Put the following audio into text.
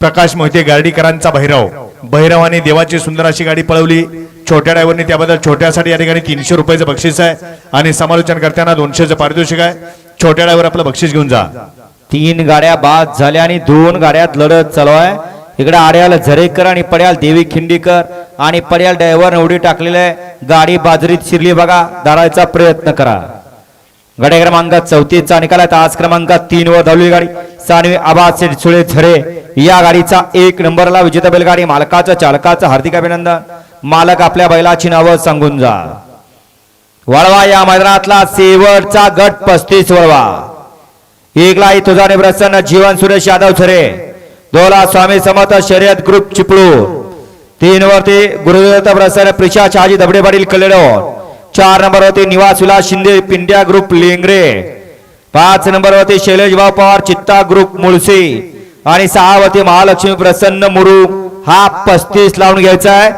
प्रकाश मोहिते गार्डीकरांचा भैरव. भैरवाने देवाची सुंदर अशी गाडी पळवली. छोट्या ड्रायव्हरने त्याबद्दल छोट्यासाठी या ठिकाणी तीनशे रुपयाचं बक्षीस आहे. आणि समालोचन करताना दोनशेचं पारितोषिक आहे. छोट्या ड्रायव्हर आपलं बक्षीस घेऊन जा. तीन गाड्या बाद झाल्या आणि दोन गाड्यात लढत चालू आहे. इकडे आड्याल झरेकर आणि पड्याल देवी खिंडीकर आणि पड्याल ड्रायव्हर उडी टाकलेले आहे. गाडी बाजरीत शिरली बघा. धरायचा प्रयत्न करा. गाड्या क्रमांक चौतीसचा निकाल आहे. आज क्रमांक तीन वर धावली गाडी. सानवी आबाद सुळे झरे या गाडीचा एक नंबरला विजेता बैलगाडी मालकाचं चालकाचं हार्दिक अभिनंदन. मालक आपल्या बैलाची नावं सांगून जा. वळवा या मैदानातला शेवटचा गट पस्तीस वळवा. एकला तुझा प्रसन्न जीवन सुरेश यादव झरे. दोला स्वामी समर्थ शर्यत ग्रुप चिपळू तीन वरती गुरुदत्त प्रसन्न प्रिशा शहाजी दबडे पाटील कलेडो चार नंबरवरती निवास विलास शिंदे पिंड्या ग्रुप लेंगरे. पाच नंबरवरती शैलेश भाऊ पवार चित्ता ग्रुप मुळसे आणि सहावरती महालक्ष्मी प्रसन्न मुरुग. हा पस्तीस लावून घ्यायचा आहे.